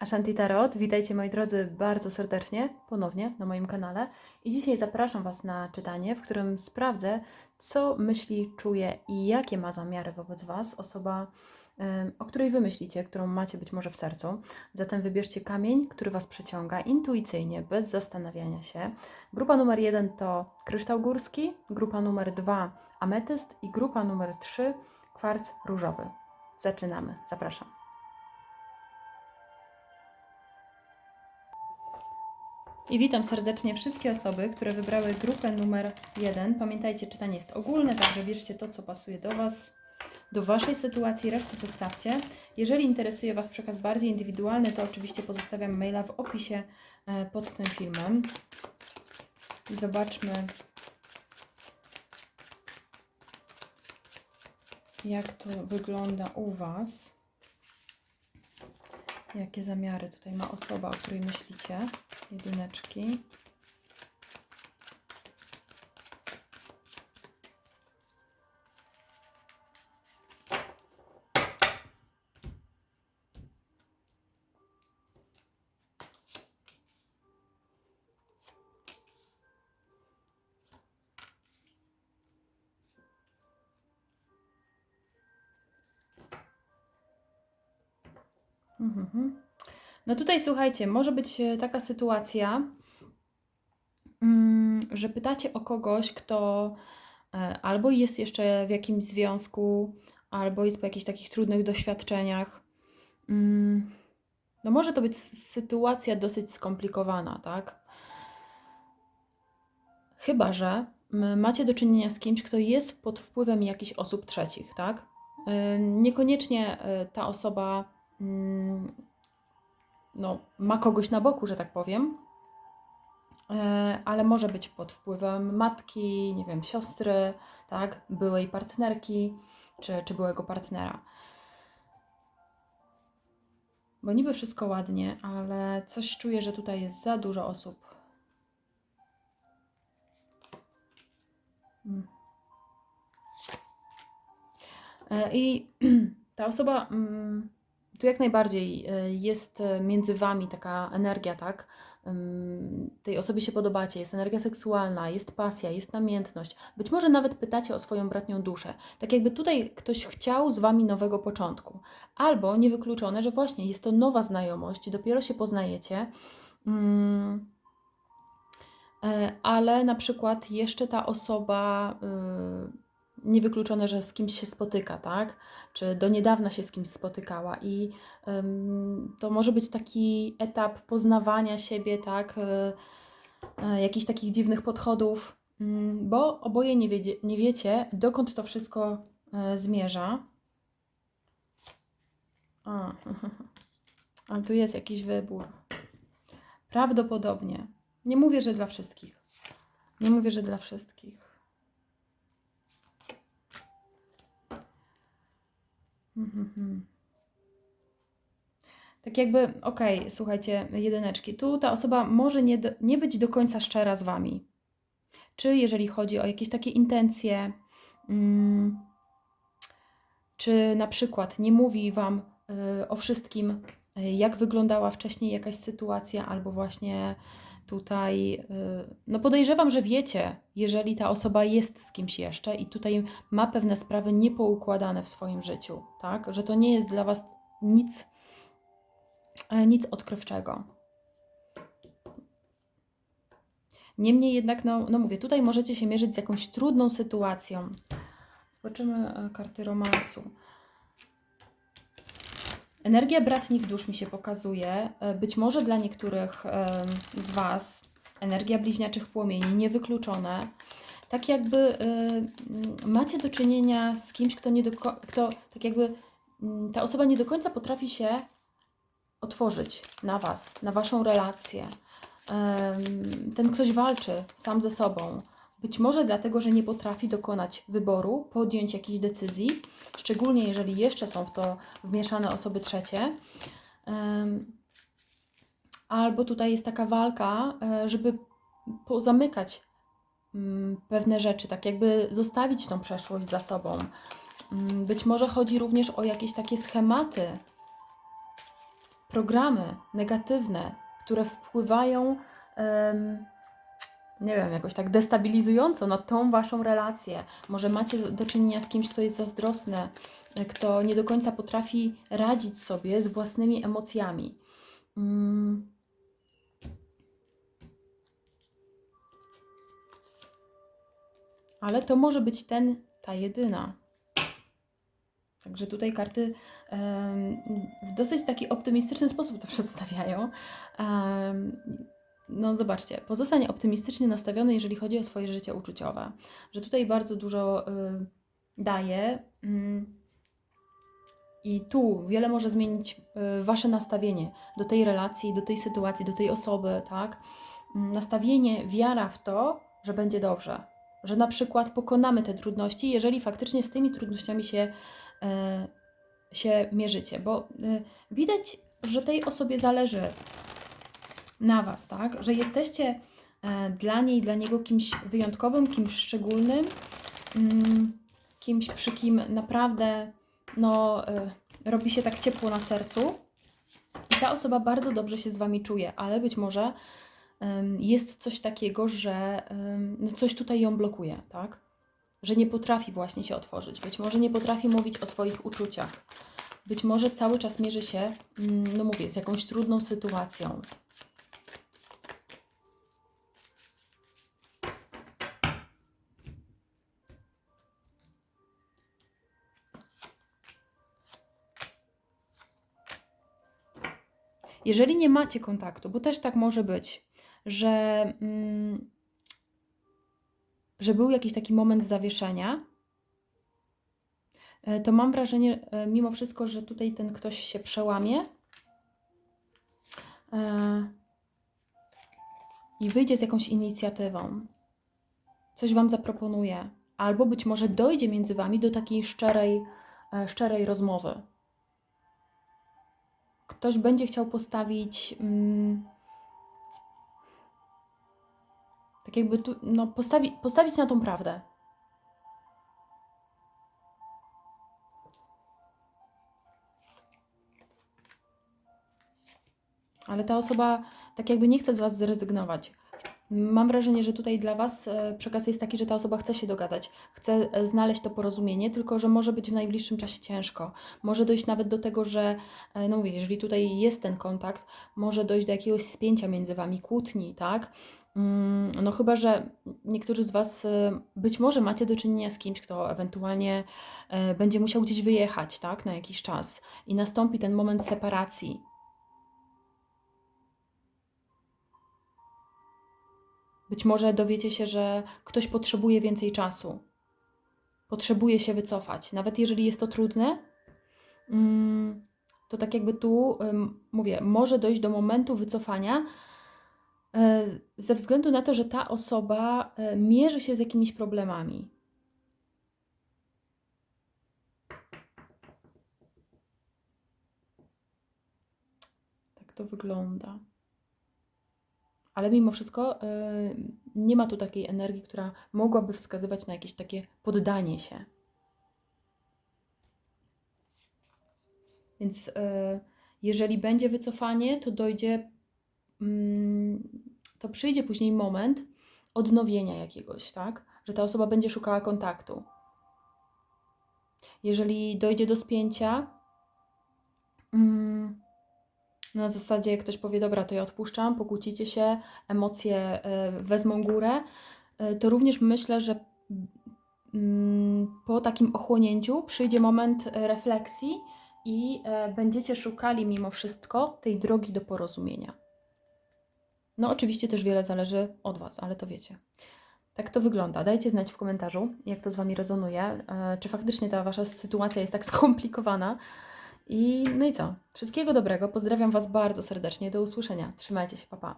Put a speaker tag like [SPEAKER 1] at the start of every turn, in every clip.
[SPEAKER 1] Ashanti Tarot. Witajcie moi drodzy bardzo serdecznie ponownie na moim kanale. I dzisiaj zapraszam Was na czytanie, w którym sprawdzę, co myśli, czuje i jakie ma zamiary wobec Was osoba, o której Wy myślicie, którą macie być może w sercu. Zatem wybierzcie kamień, który Was przyciąga intuicyjnie, bez zastanawiania się. Grupa numer jeden to kryształ górski, grupa numer dwa ametyst i grupa numer trzy kwarc różowy. Zaczynamy. Zapraszam. I witam serdecznie wszystkie osoby, które wybrały grupę numer 1. Pamiętajcie, czytanie jest ogólne, także bierzcie to, co pasuje do Was, do Waszej sytuacji, resztę zostawcie. Jeżeli interesuje Was przekaz bardziej indywidualny, to oczywiście pozostawiam maila w opisie e, pod tym filmem. I zobaczmy, jak to wygląda u Was. Jakie zamiary tutaj ma osoba, o której myślicie? Jedyneczki. No tutaj słuchajcie, może być e, taka sytuacja, mm, że pytacie o kogoś, kto e, albo jest jeszcze w jakimś związku, albo jest po jakichś takich trudnych doświadczeniach. Mm, No może to być sytuacja dosyć skomplikowana, tak? Chyba, że macie do czynienia z kimś, kto jest pod wpływem jakichś osób trzecich, tak? E, Niekoniecznie ta osoba mm, no, ma kogoś na boku, że tak powiem, e, ale może być pod wpływem matki, nie wiem, siostry, tak, byłej partnerki czy, czy byłego partnera. Bo niby wszystko ładnie, ale coś czuję, że tutaj jest za dużo osób. Mm. E, I ta osoba, mm, tu jak najbardziej e, jest e, między wami taka energia, tak? Tej osobie się podobacie, jest energia seksualna, jest pasja, jest namiętność. Być może nawet pytacie o swoją bratnią duszę. Tak jakby tutaj ktoś chciał z wami nowego początku. Albo niewykluczone, że właśnie jest to nowa znajomość, dopiero się poznajecie. Ym, e, Ale na przykład jeszcze ta osoba y, niewykluczone, że z kimś się spotyka, tak? Czy do niedawna się z kimś spotykała i ym, to może być taki etap poznawania siebie, tak? Y, y, jakichś takich dziwnych podchodów, ym, bo oboje nie, wiedzie, nie wiecie, dokąd to wszystko y, zmierza. A, ale tu jest jakiś wybór. Prawdopodobnie. Nie mówię, że dla wszystkich. Nie mówię, że dla wszystkich. Mhm. Tak jakby, okej, słuchajcie, jedyneczki, tu ta osoba może nie, do, nie być do końca szczera z wami. Czy jeżeli chodzi o jakieś takie intencje, mm, czy na przykład nie mówi wam y, o wszystkim, y, jak wyglądała wcześniej jakaś sytuacja, albo właśnie tutaj, y, no podejrzewam, że wiecie, jeżeli ta osoba jest z kimś jeszcze i tutaj ma pewne sprawy niepoukładane w swoim życiu, tak? Że to nie jest dla was nic, e, nic odkrywczego. Niemniej jednak, no, no mówię, tutaj możecie się mierzyć z jakąś trudną sytuacją. Zobaczymy e, karty romansu. Energia bratnich dusz mi się pokazuje. E, Być może dla niektórych em, z Was energia bliźniaczych płomieni, niewykluczone. Tak jakby mm, macie do czynienia z kimś, kto nie do, kto tak jakby ta osoba nie do końca potrafi się otworzyć na Was, na Waszą relację. Ten ktoś walczy sam ze sobą. Być może dlatego, że nie potrafi dokonać wyboru, podjąć jakiejś decyzji, szczególnie jeżeli jeszcze są w to wmieszane osoby trzecie. Albo tutaj jest taka walka, e, żeby pozamykać mm, pewne rzeczy, tak jakby zostawić tą przeszłość za sobą. Mm, Być może chodzi również o jakieś takie schematy, programy negatywne, które wpływają, nie wiem, jakoś tak destabilizująco na tą waszą relację. Może macie do- czynienia z kimś, kto jest zazdrosny, e, kto nie do końca potrafi radzić sobie z własnymi emocjami. Mm. Ale to może być ten, ta jedyna. Także tutaj karty em, w dosyć taki optymistyczny sposób to przedstawiają. Em, no zobaczcie, pozostań optymistycznie nastawiony, jeżeli chodzi o swoje życie uczuciowe. Że tutaj bardzo dużo y, daje mm, i tu wiele może zmienić y, wasze nastawienie do tej relacji, do tej sytuacji, do tej osoby, tak? Mm, Nastawienie, wiara w to, że będzie dobrze. Że na przykład pokonamy te trudności, jeżeli faktycznie z tymi trudnościami się, e, się mierzycie. Bo e, widać, że tej osobie zależy na Was, tak? Że jesteście e, dla niej, dla niego kimś wyjątkowym, kimś szczególnym, mm, kimś przy kim naprawdę no, e, robi się tak ciepło na sercu. I ta osoba bardzo dobrze się z Wami czuje, ale być może jest coś takiego, że no coś tutaj ją blokuje, tak? Że nie potrafi właśnie się otworzyć. Być może nie potrafi mówić o swoich uczuciach. Być może cały czas mierzy się, mm, no mówię, z jakąś trudną sytuacją. Jeżeli nie macie kontaktu, bo też tak może być, że, mm, że był jakiś taki moment zawieszenia, e, to mam wrażenie, e, mimo wszystko, że tutaj ten ktoś się przełamie e, i wyjdzie z jakąś inicjatywą. Coś Wam zaproponuje, albo być może dojdzie między Wami do takiej szczerej, szczerej rozmowy ktoś będzie chciał postawić mm, tak jakby tu, no, postawi, postawić na tą prawdę. Ale ta osoba tak jakby nie chce z Was zrezygnować. Mam wrażenie, że tutaj dla Was e, przekaz jest taki, że ta osoba chce się dogadać, chce e, znaleźć to porozumienie, tylko że może być w najbliższym czasie ciężko. Może dojść nawet do tego, że, e, no mówię, jeżeli tutaj jest ten kontakt, może dojść do jakiegoś spięcia między Wami, kłótni, tak? Mm, No chyba, że niektórzy z Was być może macie do czynienia z kimś, kto ewentualnie będzie musiał gdzieś wyjechać, tak? Na jakiś czas i nastąpi ten moment separacji. Być może dowiecie się, że ktoś potrzebuje więcej czasu, potrzebuje się wycofać, nawet jeżeli jest to trudne. mm, To tak jakby tu mówię, może dojść do momentu wycofania e, ze względu na to, że ta osoba e, mierzy się z jakimiś problemami. Tak to wygląda. Ale mimo wszystko y, nie ma tu takiej energii, która mogłaby wskazywać na jakieś takie poddanie się. Więc y, jeżeli będzie wycofanie, to dojdzie, mm, to przyjdzie później moment odnowienia jakiegoś, tak? Że ta osoba będzie szukała kontaktu. Jeżeli dojdzie do spięcia, mm, na zasadzie ktoś powie, dobra, to ja odpuszczam, pokłócicie się, emocje e, wezmą górę, e, to również myślę, że mm, po takim ochłonięciu przyjdzie moment e, refleksji i będziecie szukali mimo wszystko tej drogi do porozumienia. No, oczywiście też wiele zależy od Was, ale to wiecie. Tak to wygląda. Dajcie znać w komentarzu, jak to z Wami rezonuje, czy faktycznie ta Wasza sytuacja jest tak skomplikowana. I no i co? Wszystkiego dobrego. Pozdrawiam Was bardzo serdecznie. Do usłyszenia. Trzymajcie się, papa.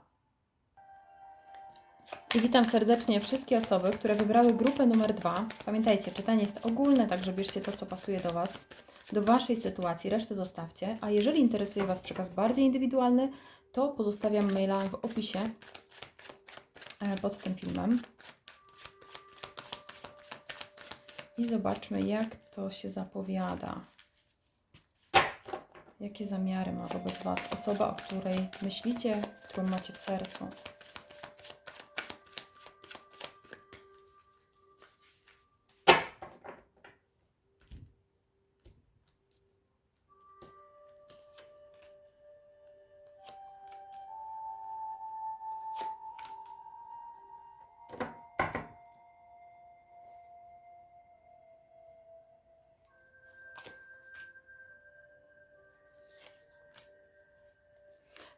[SPEAKER 1] I witam serdecznie wszystkie osoby, które wybrały grupę numer dwa. Pamiętajcie, czytanie jest ogólne, także bierzcie to, co pasuje do Was, do Waszej sytuacji, resztę zostawcie. A jeżeli interesuje Was przekaz bardziej indywidualny, to pozostawiam maila w opisie e, pod tym filmem. I zobaczmy, jak to się zapowiada. Jakie zamiary ma wobec Was osoba, o której myślicie, którą macie w sercu?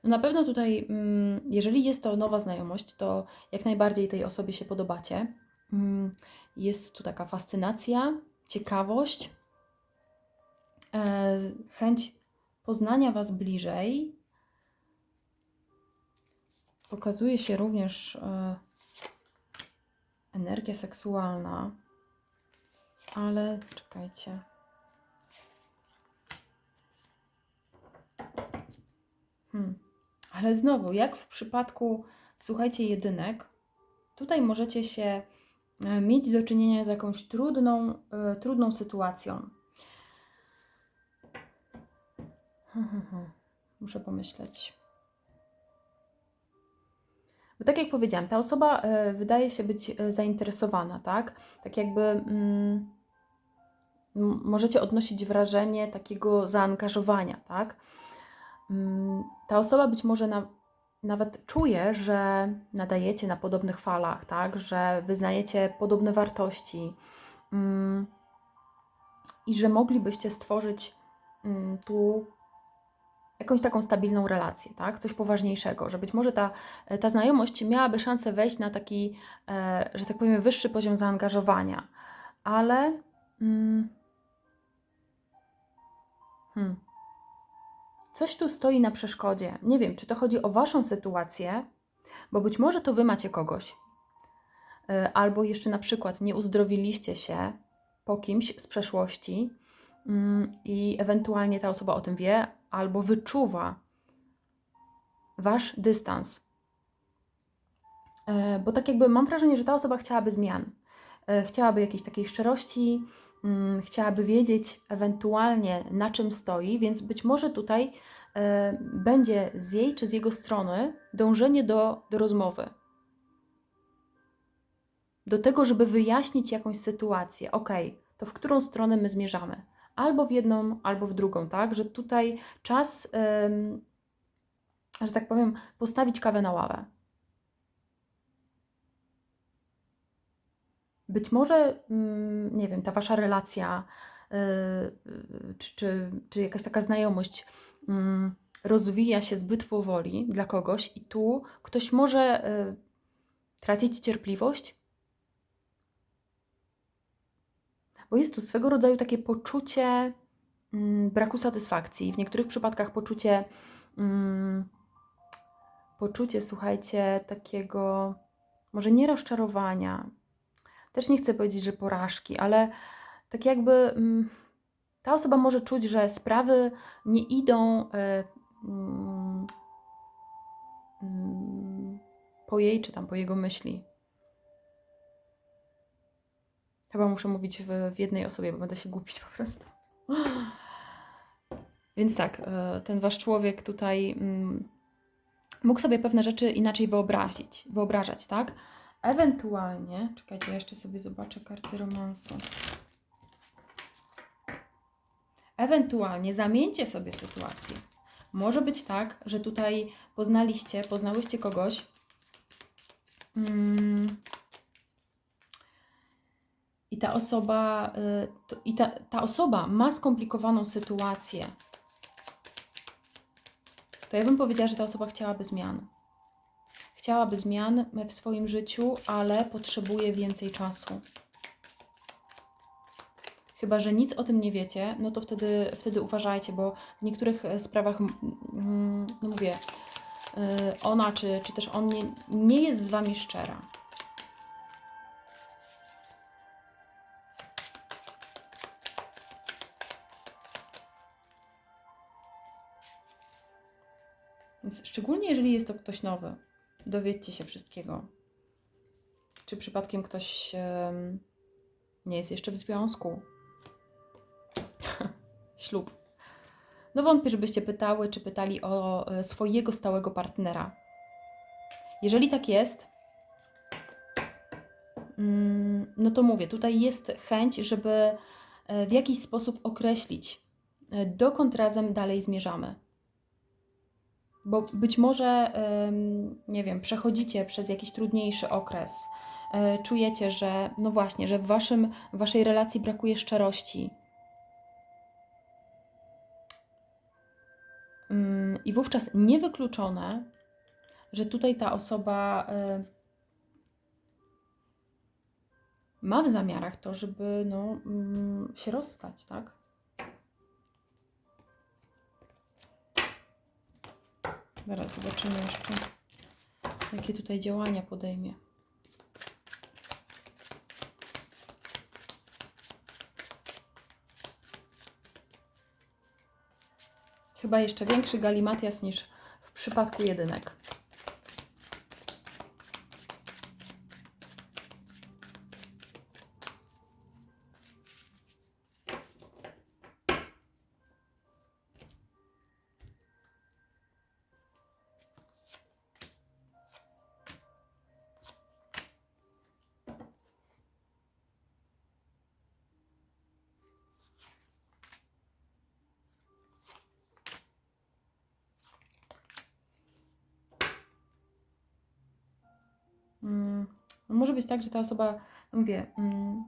[SPEAKER 1] No na pewno tutaj, mm, jeżeli jest to nowa znajomość, to jak najbardziej tej osobie się podobacie. Mm, Jest tu taka fascynacja, ciekawość, e, chęć poznania Was bliżej. Pokazuje się również e, energia seksualna, ale czekajcie. Hmm. Ale znowu, jak w przypadku, słuchajcie, jedynek, tutaj możecie się e, mieć do czynienia z jakąś trudną, e, trudną sytuacją. Muszę pomyśleć. Bo tak jak powiedziałam, ta osoba e, wydaje się być e, zainteresowana, tak? Tak jakby m- możecie odnosić wrażenie takiego zaangażowania, tak? Mm, Ta osoba być może na, nawet czuje, że nadajecie na podobnych falach, tak? Że wyznajecie podobne wartości mm, i że moglibyście stworzyć mm, tu jakąś taką stabilną relację, tak? Coś poważniejszego, że być może ta, ta znajomość miałaby szansę wejść na taki, e, że tak powiem, wyższy poziom zaangażowania, ale. Mm, hmm, coś tu stoi na przeszkodzie. Nie wiem, czy to chodzi o Waszą sytuację, bo być może to Wy macie kogoś, e, albo jeszcze na przykład nie uzdrowiliście się po kimś z przeszłości mm, i ewentualnie ta osoba o tym wie, albo wyczuwa Wasz dystans. E, Bo tak jakby mam wrażenie, że ta osoba chciałaby zmian. E, Chciałaby jakiejś takiej szczerości, chciałaby wiedzieć ewentualnie na czym stoi, więc być może tutaj e, będzie z jej czy z jego strony dążenie do, do rozmowy. Do tego, żeby wyjaśnić jakąś sytuację. Ok, to w którą stronę my zmierzamy? Albo w jedną, albo w drugą, tak? Że tutaj czas, że tak powiem, postawić kawę na ławę. Być może, mm, nie wiem, ta wasza relacja, y, y, czy, czy, czy jakaś taka znajomość mm, rozwija się zbyt powoli dla kogoś, i tu ktoś może y, tracić cierpliwość, bo jest tu swego rodzaju takie poczucie mm, braku satysfakcji, w niektórych przypadkach poczucie, poczucie, słuchajcie, takiego może nie rozczarowania, też nie chcę powiedzieć, że porażki, ale tak jakby mm, ta osoba może czuć, że sprawy nie idą e, mm, mm, po jej czy tam po jego myśli. Chyba muszę mówić w, w jednej osobie, bo będę się głupić po prostu. Więc tak, e, ten wasz człowiek tutaj mógł sobie pewne rzeczy inaczej wyobrazić, wyobrażać, tak? Ewentualnie, czekajcie, jeszcze sobie zobaczę karty romansu. Ewentualnie zamieńcie sobie sytuację. Może być tak, że tutaj poznaliście, poznałyście kogoś. Mm, I ta osoba, y, to, i ta, ta osoba ma skomplikowaną sytuację. To ja bym powiedziała, że ta osoba chciałaby zmian chciałaby zmian w swoim życiu, ale potrzebuje więcej czasu. Chyba, że nic o tym nie wiecie, no to wtedy, wtedy uważajcie, bo w niektórych e, sprawach, no mówię, y, ona czy, czy też on nie, nie jest z Wami szczera. Więc szczególnie jeżeli jest to ktoś nowy, dowiedzcie się wszystkiego. Czy przypadkiem ktoś nie jest jeszcze w związku? Ślub. No wątpię, żebyście pytały, czy pytali o e, swojego stałego partnera. Jeżeli tak jest, mm, no to mówię, tutaj jest chęć, żeby e, w jakiś sposób określić, e, dokąd razem dalej zmierzamy. Bo być może, nie wiem, przechodzicie przez jakiś trudniejszy okres, e, czujecie, że, no właśnie, że w waszym, w waszej relacji brakuje szczerości. Mm, I wówczas niewykluczone, że tutaj ta osoba e, ma w zamiarach to, żeby no, mm, się rozstać, tak? Zaraz zobaczymy jeszcze, jakie tutaj działania podejmie. Chyba jeszcze większy galimatias niż w przypadku jedynek. Być tak, że ta osoba, no mówię, mm,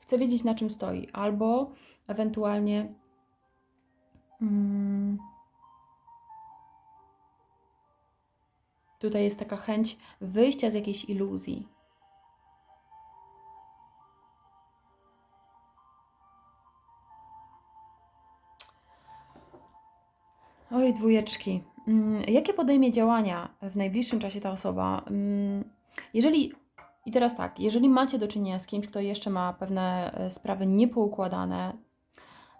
[SPEAKER 1] chce wiedzieć na czym stoi, albo ewentualnie mm, tutaj jest taka chęć wyjścia z jakiejś iluzji. Oj, dwójeczki. Mm, Jakie podejmie działania w najbliższym czasie ta osoba? Jeżeli, i teraz tak, jeżeli macie do czynienia z kimś, kto jeszcze ma pewne e, sprawy niepoukładane,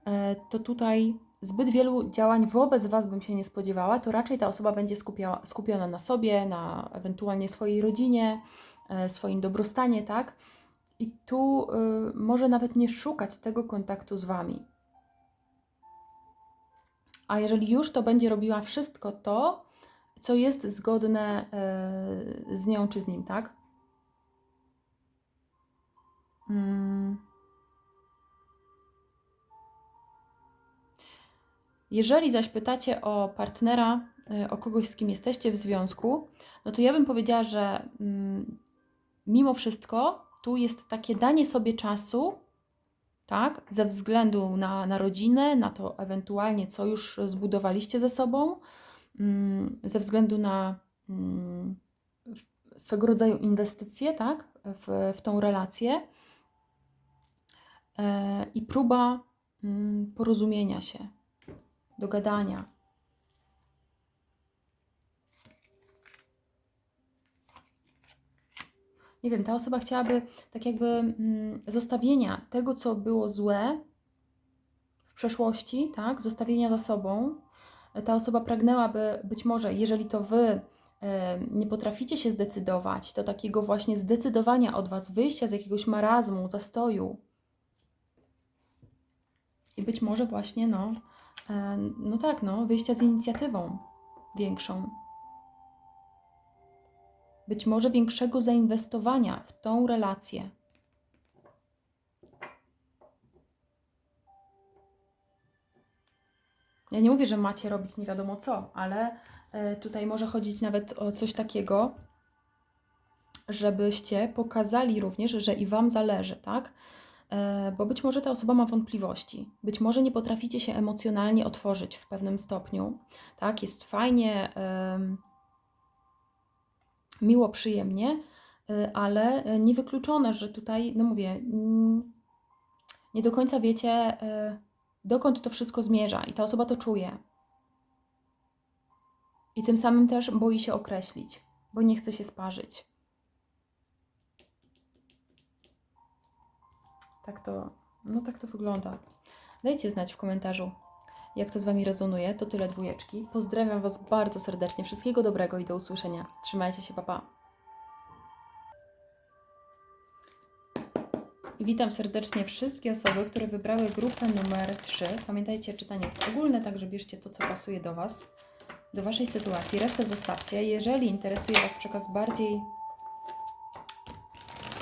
[SPEAKER 1] e, to tutaj zbyt wielu działań wobec Was bym się nie spodziewała, to raczej ta osoba będzie skupia, skupiona na sobie, na ewentualnie swojej rodzinie, e, swoim dobrostanie, tak? I tu y, może nawet nie szukać tego kontaktu z Wami. A jeżeli już, to będzie robiła wszystko to, co jest zgodne e, z nią czy z nim, tak? Mm. Jeżeli zaś pytacie o partnera, e, o kogoś, z kim jesteście w związku, no to ja bym powiedziała, że mm, mimo wszystko tu jest takie danie sobie czasu, tak, ze względu na, na rodzinę, na to ewentualnie, co już zbudowaliście ze sobą, mm, ze względu na mm, swego rodzaju inwestycje, tak, w, w tą relację i próba mm, porozumienia się, dogadania. Nie wiem, ta osoba chciałaby tak jakby mm, zostawienia tego, co było złe w przeszłości, tak, zostawienia za sobą. Ta osoba pragnęłaby być może, jeżeli to wy e, nie potraficie się zdecydować, to takiego właśnie zdecydowania od was, wyjścia z jakiegoś marazmu, zastoju. I być może właśnie, no, e, no tak, no, wyjścia z inicjatywą większą. Być może większego zainwestowania w tą relację. Ja nie mówię, że macie robić nie wiadomo co, ale e, tutaj może chodzić nawet o coś takiego, żebyście pokazali również, że i Wam zależy, tak? E, Bo być może ta osoba ma wątpliwości, być może nie potraficie się emocjonalnie otworzyć w pewnym stopniu, tak? Jest fajnie, miło, przyjemnie, y, ale niewykluczone, że tutaj, no mówię, nie do końca wiecie, y, dokąd to wszystko zmierza i ta osoba to czuje. I tym samym też boi się określić, bo nie chce się sparzyć. Tak to, no tak to wygląda. Dajcie znać w komentarzu, jak to z Wami rezonuje. To tyle dwójeczki. Pozdrawiam Was bardzo serdecznie. Wszystkiego dobrego i do usłyszenia. Trzymajcie się, papa. Pa. I witam serdecznie wszystkie osoby, które wybrały grupę numer 3. Pamiętajcie, czytanie jest ogólne, także bierzcie to, co pasuje do Was, do Waszej sytuacji. Resztę zostawcie. Jeżeli interesuje Was przekaz bardziej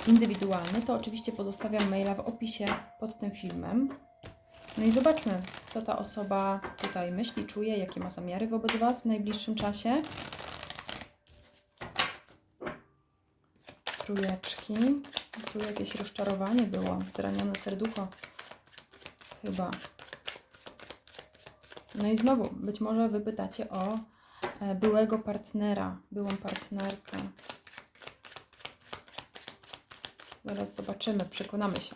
[SPEAKER 1] indywidualny, to oczywiście pozostawiam maila w opisie pod tym filmem. No i zobaczmy, co ta osoba tutaj myśli, czuje, jakie ma zamiary wobec Was w najbliższym czasie. Trójeczki. Tu jakieś rozczarowanie było, zranione serducho. Chyba. No i znowu, być może wy pytacie o e, byłego partnera, byłą partnerkę. Zaraz zobaczymy, przekonamy się.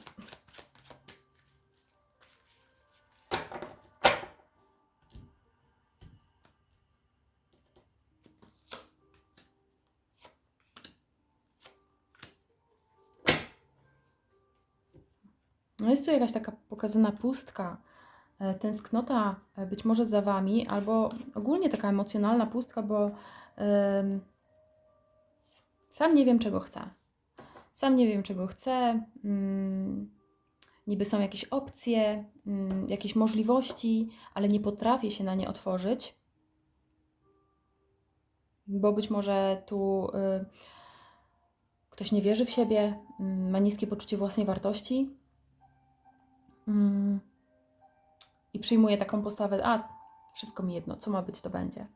[SPEAKER 1] No jest tu jakaś taka pokazana pustka, e, tęsknota e, być może za Wami, albo ogólnie taka emocjonalna pustka, bo em, sam nie wiem, czego chcę. Sam nie wiem, czego chcę. Mm, niby są jakieś opcje, mm, jakieś możliwości, ale nie potrafię się na nie otworzyć, bo być może tu y, ktoś nie wierzy w siebie, mm, ma niskie poczucie własnej wartości. I przyjmuję taką postawę, a wszystko mi jedno, co ma być, to będzie.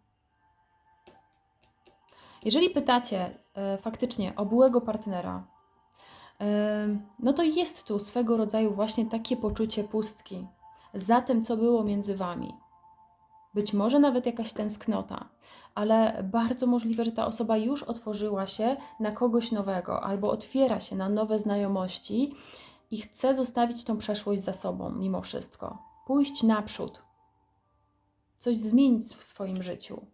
[SPEAKER 1] Jeżeli pytacie e, faktycznie o byłego partnera, no to jest tu swego rodzaju właśnie takie poczucie pustki za tym, co było między wami. Być może nawet jakaś tęsknota, ale bardzo możliwe, że ta osoba już otworzyła się na kogoś nowego albo otwiera się na nowe znajomości i chcę zostawić tą przeszłość za sobą, mimo wszystko. Pójść naprzód, coś zmienić w swoim życiu.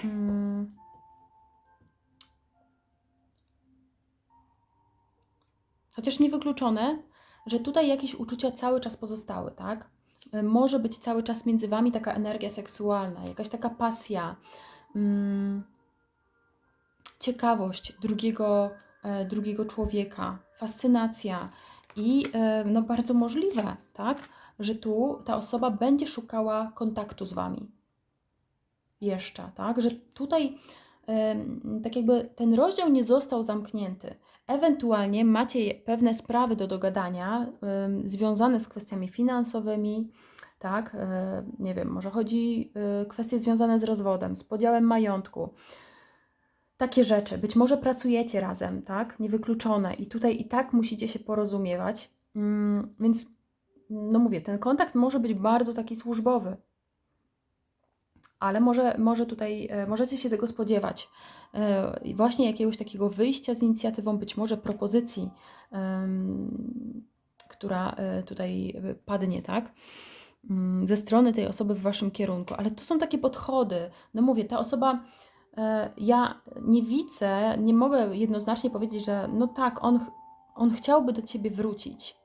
[SPEAKER 1] Hmm. Chociaż niewykluczone, że tutaj jakieś uczucia cały czas pozostały, tak? E, może być cały czas między Wami taka energia seksualna, jakaś taka pasja, mm, ciekawość drugiego, e, drugiego człowieka, fascynacja i e, no bardzo możliwe, tak, że tu ta osoba będzie szukała kontaktu z Wami. Jeszcze, tak, że tutaj tak jakby ten rozdział nie został zamknięty. Ewentualnie macie pewne sprawy do dogadania związane z kwestiami finansowymi, tak? E, nie wiem, może chodzi o kwestie związane z rozwodem, z podziałem majątku. Takie rzeczy. Być może pracujecie razem, tak? Niewykluczone i tutaj i tak musicie się porozumiewać. Mm, więc, no mówię, ten kontakt może być bardzo taki służbowy, ale może, może tutaj e, możecie się tego spodziewać. E, właśnie jakiegoś takiego wyjścia z inicjatywą, być może propozycji, która e, tutaj padnie, tak? Mm, ze strony tej osoby w waszym kierunku, ale to są takie podchody. No mówię, ta osoba, ja nie widzę, nie mogę jednoznacznie powiedzieć, że no tak, on, on chciałby do ciebie wrócić.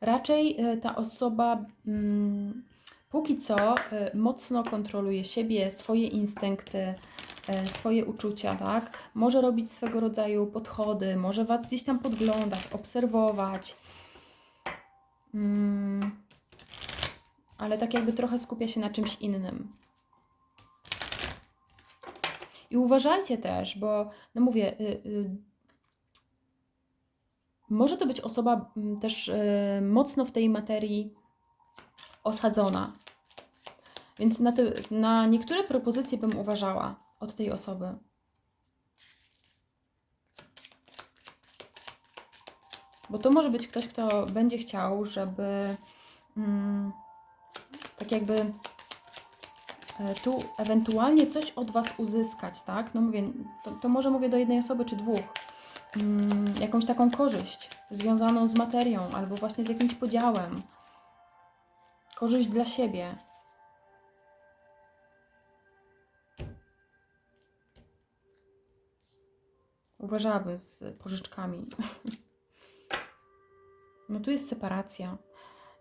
[SPEAKER 1] Raczej e, ta osoba mm, póki co e, mocno kontroluje siebie, swoje instynkty, e, swoje uczucia, tak? Może robić swego rodzaju podchody, może Was gdzieś tam podglądać, obserwować. Mm, ale tak jakby trochę skupia się na czymś innym. I uważajcie też, bo no mówię, y, y, może to być osoba mm, też e, mocno w tej materii osadzona. Więc na, te, na niektóre propozycje bym uważała od tej osoby. Bo to może być ktoś, kto będzie chciał, żeby mm, tak jakby e, tu ewentualnie coś od Was uzyskać, tak? No mówię, to, to może mówię do jednej osoby czy dwóch mm, jakąś taką korzyść związaną z materią albo właśnie z jakimś podziałem. Korzyść dla siebie. Uważałabym z pożyczkami. No tu jest separacja.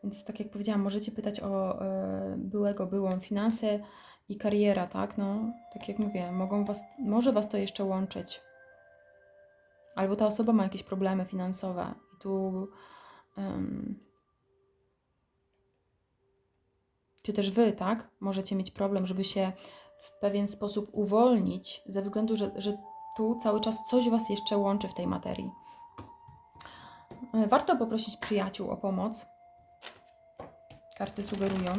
[SPEAKER 1] Więc tak jak powiedziałam, możecie pytać o e, byłego, byłą finanse i kariera, tak? No, tak jak mówię, mogą was, może was to jeszcze łączyć. Albo ta osoba ma jakieś problemy finansowe i tu em, czy też wy, tak? Możecie mieć problem, żeby się w pewien sposób uwolnić, ze względu, że, że tu cały czas coś was jeszcze łączy w tej materii. Warto poprosić przyjaciół o pomoc. Karty sugerują.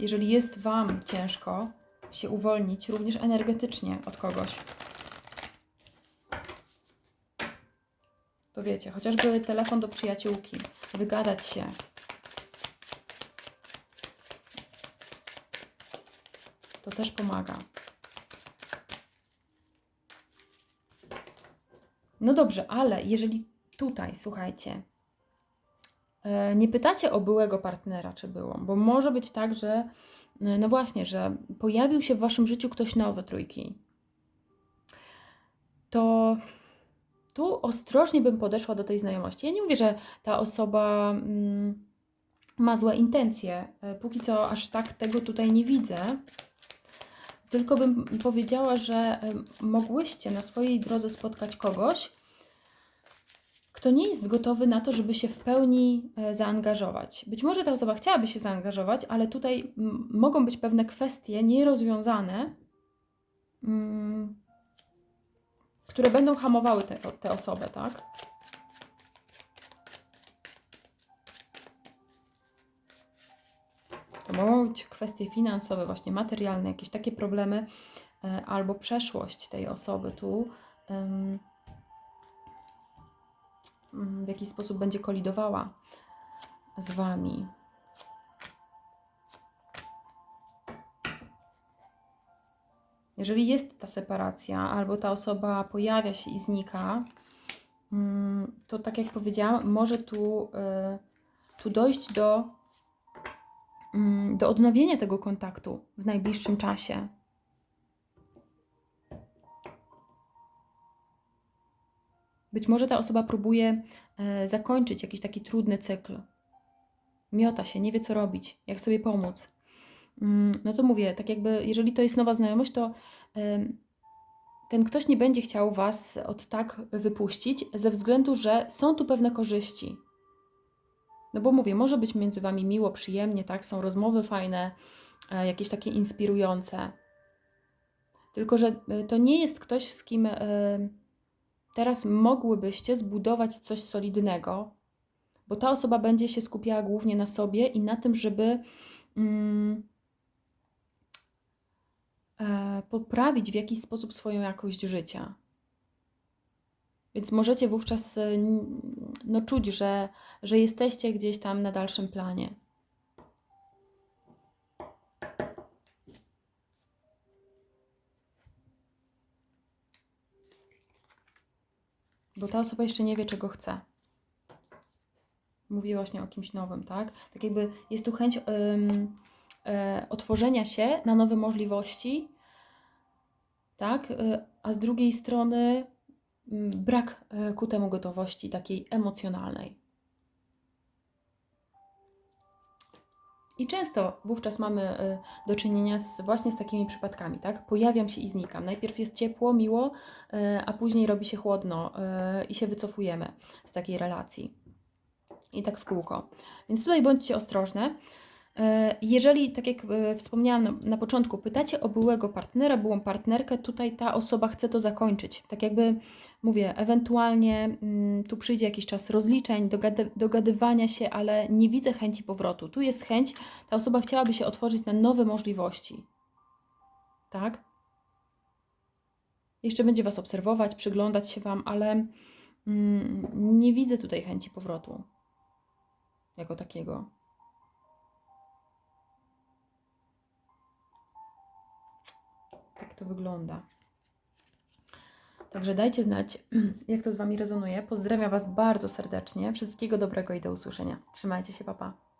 [SPEAKER 1] Jeżeli jest Wam ciężko się uwolnić, również energetycznie od kogoś, to wiecie, chociażby telefon do przyjaciółki, wygadać się. To też pomaga. No dobrze, ale jeżeli tutaj, słuchajcie, e, nie pytacie o byłego partnera czy byłą, bo może być tak, że e, no właśnie, że pojawił się w waszym życiu ktoś nowy, trójki. To tu ostrożnie bym podeszła do tej znajomości. Ja nie mówię, że ta osoba mm, ma złe intencje. E, Póki co aż tak tego tutaj nie widzę. Tylko bym powiedziała, że e, mogłyście na swojej drodze spotkać kogoś, kto nie jest gotowy na to, żeby się w pełni e, zaangażować. Być może ta osoba chciałaby się zaangażować, ale tutaj mogą być pewne kwestie nierozwiązane, mm, które będą hamowały tę te, tę osobę, tak? To mogą być kwestie finansowe, właśnie materialne, jakieś takie problemy, e, albo przeszłość tej osoby tu. mm, w jakiś sposób będzie kolidowała z Wami. Jeżeli jest ta separacja, albo ta osoba pojawia się i znika, mm, to tak jak powiedziałam, może tu, y, tu dojść do, mm, do odnowienia tego kontaktu w najbliższym czasie. Być może ta osoba próbuje e, zakończyć jakiś taki trudny cykl. Miota się, nie wie co robić, jak sobie pomóc. Mm, No to mówię, tak jakby, jeżeli to jest nowa znajomość, to ten ktoś nie będzie chciał Was od tak wypuścić, ze względu, że są tu pewne korzyści. No bo mówię, może być między Wami miło, przyjemnie, tak? Są rozmowy fajne, e, jakieś takie inspirujące. Tylko, że e, to nie jest ktoś, z kim e, teraz mogłybyście zbudować coś solidnego, bo ta osoba będzie się skupiała głównie na sobie i na tym, żeby mm, poprawić w jakiś sposób swoją jakość życia. Więc możecie wówczas e, no, czuć, że, że jesteście gdzieś tam na dalszym planie. Bo ta osoba jeszcze nie wie, czego chce. Mówię właśnie o kimś nowym, tak? Tak jakby jest tu chęć e, otworzenia się na nowe możliwości, tak? Y, A z drugiej strony mm, brak e, ku temu gotowości takiej emocjonalnej. I często wówczas mamy y, do czynienia z, właśnie z takimi przypadkami, tak? Pojawiam się i znikam. Najpierw jest ciepło, miło, y, a później robi się chłodno y, i się wycofujemy z takiej relacji. I tak w kółko. Więc tutaj bądźcie ostrożne. E, Jeżeli, tak jak e, wspomniałam na, początku, pytacie o byłego partnera, byłą partnerkę, tutaj ta osoba chce to zakończyć. Tak jakby, mówię, ewentualnie mm, tu przyjdzie jakiś czas rozliczeń, dogady, dogadywania się, ale nie widzę chęci powrotu. Tu jest chęć, ta osoba chciałaby się otworzyć na nowe możliwości. Tak? Jeszcze będzie Was obserwować, przyglądać się Wam, ale mm, nie widzę tutaj chęci powrotu jako takiego. Tak to wygląda. Także dajcie znać, jak to z Wami rezonuje. Pozdrawiam Was bardzo serdecznie. Wszystkiego dobrego i do usłyszenia. Trzymajcie się, papa. Pa.